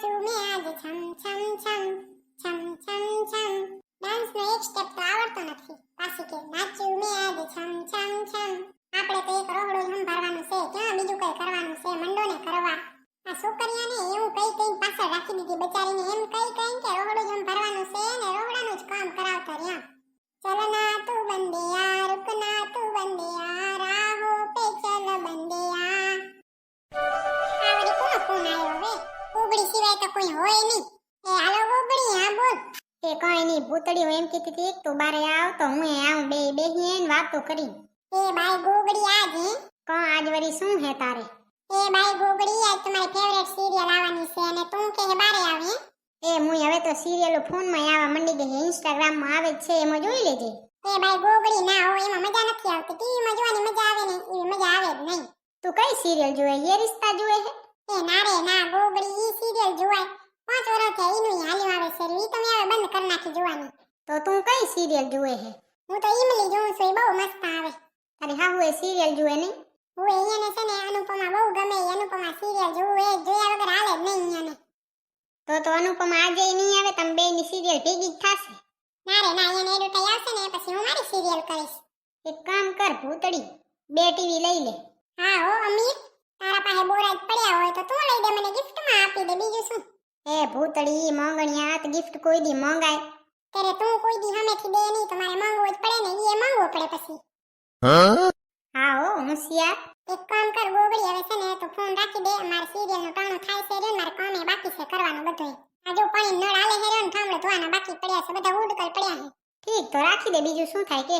નાચું મેં આજ છમ છમ છમ છમ છમ છમ. ડાન્સનો એક સ્ટેપ તો આવડતો નથી. પાછી કે નાચું મેં આજ છમ છમ છમ. આપણે તો એક રોહડું સંભાળવાનું છે. ક્યાં બીજું કઈ કરવાનું છે? મંડો ને કરવા. આ છોકરીઓને એવું કઈ કઈ પાછળ રાખી દીધી બચારીને. એમ કઈ કઈ કે રોહડું જ સંભાળવાનું છે ને રોહડાનું સિવાય તો કોઈ હોય નહીં. એ હાલો ગોબડી હા બોલ. એ કઈ નહીં હોય એમ કીધી હતી તું બારે આવ તો હું આવું બે બેહીએ ને વાતો કરી. એ બાય ગોગડી આજ હે? કો આજ વરી શું હે તારે? એ બાય ગોગડી આજ તમારી ફેવરેટ સિરિયલ આવવાની છે અને તું કે બારે આવે એ હું હવે તો સિરિયલો ફોનમાં આવવા મંડી ગઈ ઇન્સ્ટાગ્રામમાં આવે છે એમાં જોઈ લેજે. એ બાય ગોગડી ના હોય એમાં મજા નથી આવતી ટીવીમાં જોવાની મજા આવે ને એવી મજા આવે જ નહીં. તું કઈ સિરિયલ જોવે યે રિશ્તા જોવે હે? એ ના રે ના ગોગડી ઈ સિરિયલ જોવાય પાંચ વર્ષ થયા ઈનું હાલ્યું આવે છે ઈ તો મેં હવે બંધ કરી નાખી જોવાની તો તું કઈ સિરિયલ જુએ હે હું તો ઈમલી જોઉં છું એ બહુ મસ્ત આવે. તારી હાહુ એ સિરિયલ જુએ નહીં. હું અહીંયાને છે ને અનુપમા બહુ ગમે અનુપમા સિરિયલ જોવું એ જોયા વગર હાલે જ નહીં અહીંયાને તો તો અનુપમા આજે નહીં આવે તમે બે ની સિરિયલ ભેગી જ થશે. ના રે ના એડવર્ટાઈ આવશે ને પછી હું મારી સિરિયલ કરીશ. એક કામ કર ભૂતડી બે ટીવી લઈ લે. હા હો અમીર તારા પાસે બોરા જ પડ્યા હોય તો તું લઈ દે મને ગિફ્ટમાં આપી દે બીજું શું? એ ભૂતડી મોંગણિયા ગિફ્ટ કોઈ દી મોંગાય. ત્યારે તું કોઈ દી હમેથી દે નહીં તો મારે માંગવું જ પડે ને ઈ એ માંગવું પડે પછી. હા? હો હોશિયાર એક કામ કર ગોગડી હવે છે ને તો ફોન રાખી દે મારે સિરિયલનું ટાણું થાય છે રે મારે કામે બાકી છે કરવાનું બધું આ જો પાણી નળ આલે હે રે ને થાંભલો ધોવાના બાકી પડ્યા છે બધા ઉડકલ પડ્યા છે ઠીક તો રાખી દે બીજું શું થાય કે?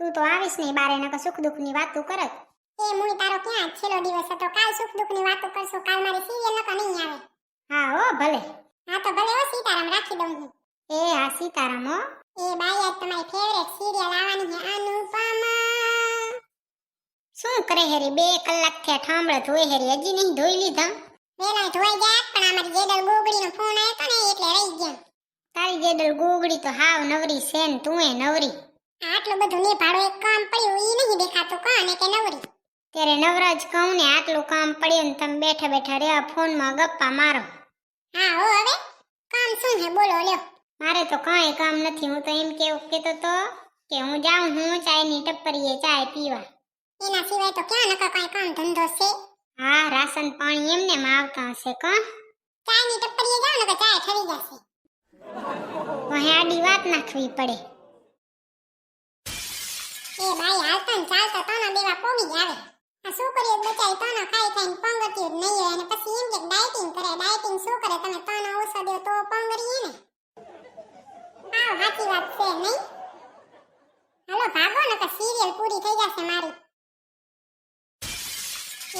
તું તો આવીશ નહીં બારે નકર સુખ દુઃખની વાતો કરત એ મુઈ તારો ક્યાં છેલ્લો દિવસ હતો કાલ સુખ દુઃખની વાતો કરશું કાલ મારી સિરિયલ નકો નહીં આવે. હા હો ભલે. હા તો ભલે હો સીતારામ રાખી દઉં હું. એ હા સીતારામ હો. એ બાઈ આજ તમારી ફેવરેટ સિરિયલ આવવાની છે અનુપમા. શું કરે હેરી બે કલાક થયા ઠામળે ધોઈ હેરી હજી નહીં ધોઈ લીધા. વેલા ધોઈ ગયા પણ અમારી જેડલ ગોગડીનો ફોન આવ્યો તો ને એટલે રહી ગયા. તારી જેડલ ગોગડી તો હાવ નવરી છે ને તું એ નવરી આટલું બધું ને ભાડો એક કામ પડ્યું ઈ નહીં દેખાતું કોને કે નવરી. ત્યારે નવરાજ કહું ને આટલું કામ પડ્યું ને તમે બેઠા બેઠા રહ્યા ફોનમાં ગપ્પા મારો. હા હો હવે. કામ શું છે બોલો લ્યો. મારે તો કાંઈ કામ નથી. હું તો એમ કેવું કેતો તો કે હું જાઉં હું ચાયની ટપરીએ ચાય પીવા. એના સિવાય તો ક્યાં નકર કાંઈ કામ ધંધો છે? હા રાશન પાણી એમને માં આવતા હશે કા. ચાયની ટપરીએ જાવ નકર ચાય ઠરી જશે. વહે આડી વાત નાખવી પડે. એ ભાઈ હાલતા ને ચાલતા તાના દેવા પોગી જ આવે. આ છોકરીઓ બચારી તાના ખાઈ ખાઈને પંગત્યું જ નહીં હોય અને પછી એમ કે ડાયટિંગ કરે ડાયટિંગ શું કરે? તમે તાના ઓછા દો તો પંગરીએ ને. આવ સાચી વાત છે, નહીં? હાલો, ભાગો ને કે સિરિયલ પૂરી થઈ જશે મારી.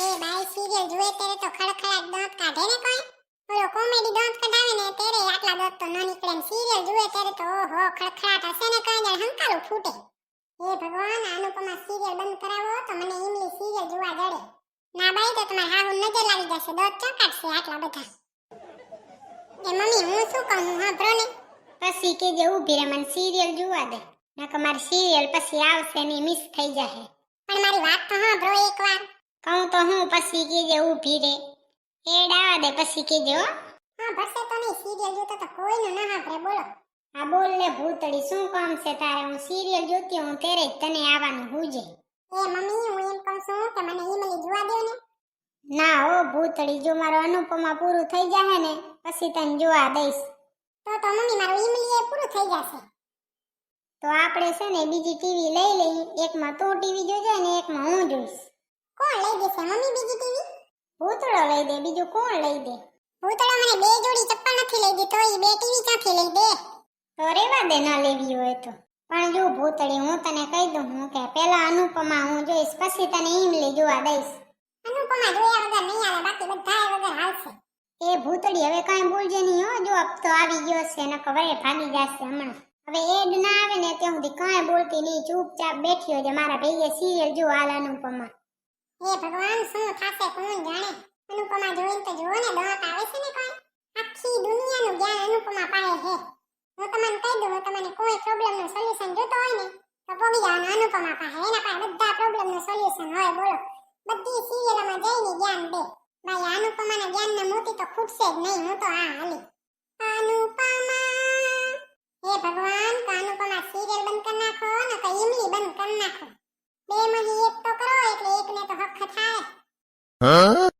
એ બાઈ સિરિયલ જુએ ત્યારે તો ખડખડાટ દાંત કાઢે ને કોઈ? ઓલો કોમેડી દાંત કઢાવે ને ત્યારે આટલા દાંત તો ન નીકળે ને સિરિયલ જુએ ત્યારે તો ઓહો ખડખડાટ હશે ને કઈ? જાણે હંકારું ફૂટે. હે ભગવાન, અનુપમા સિરિયલ બંધ કરાવો તો મને ઇમલી સિરિયલ જોવા જડે. ના બાઈ, તો તમારે હાહુ નજર લાગી જશે. દોત ચોકાટશે આટલા બધા. એ મમ્મી, હું શું કહું? હા બ્રો ને. પછી કે જે ઊભી રે મને સિરિયલ જોવા દે. નકર મારી સિરિયલ પછી આવશે ને મિસ થઈ જશે પણ મારી વાત તો હા બ્રો એકવાર. કહું તો હું પછી કે જે ઊભી રે એડાવા દે પછી કે જો હા. ભરસે તો નહીં. સિરિયલ જોતો તો કોઈનું ના હાંભળે બોલો. આ બોલ ને ભૂતડી શું કામ છે તારે? હું સિરિયલ જોતી હું તેરે જ તને આવવાનું હુજે એ મમ્મી હું એમ કહું છું કે મને ઇમલી જોવા દો ને ના હો ભૂતડી જો મારો અનુપમા પૂરું થઈ જાહે ને પછી તને જોવા દઈશ. તો તો મમ્મી મારું ઈમલી એ પૂરું થઈ જશે. તો આપણે છે ને બીજી ટીવી લઈ લઈ એકમાં તું ટીવી જોજે ને એકમાં હું જોઈશ. કોણ લઈ દેશે મમ્મી બીજી ટીવી? ભૂતળો લઈ દે બીજું કોણ લઈ દે? ભૂતળો મને બે જોડી ચપ્પલ નથી લઈ દે તો ઈ બે ટીવી ક્યાંથી લઈ દે? તો રેવા દે ના લેવી હોય તો. પણ જો ભૂતળી હું તને કહી દઉં હું કે પેલા અનુપમા હું જોઈશ પછી તને ઈમલી જોવા દઈશ. અનુપમા જોયા વગર નહીં આવે બાકી બધા વગર હાલશે. એ ભૂતળી હવે કાંઈ બોલજે નહીં, હો. જો તો આવી ગયો છે, ને ખબર ભાગી જશે હમણાં. હવે એડ ના આવે ને ત્યાં સુધી કાંઈ બોલતી નહીં, ચૂપચાપ બેઠી હોય મારા ભાઈએ સિરિયલ જો હાલ અનુપમા. એ ભગવાન, શું થશે કોણ જાણે? અનુપમા જોઈને તો જુઓ ને દાંત આવે છે ને કાંઈ? આખી દુનિયાનું જ્ઞાન અનુપમા પાસે છે. હું તમને કહી દઉં, હું તમને કોઈ પ્રોબ્લેમનું સોલ્યુશન જોતો હોય ને, તો પોગી જવાનું અનુપમા પાસે. એના પાસે બધા પ્રોબ્લેમનું સોલ્યુશન હોય, બોલો. બધી સિરિયલોમાં જઈને જ્ઞાન દે. ભાઈ, અનુપમાના જ્ઞાનના મોતી તો ખૂટશે જ નહીં, હું તો આ હાલી. અનુપમા! હે ભગવાન કે અનુપમા સિરિયલ બંધ કરી નાખો ને કે ઈમલી બંધ કરી નાખો. બે માંથી એક તો કરો, એટલે એકને તો હક થાય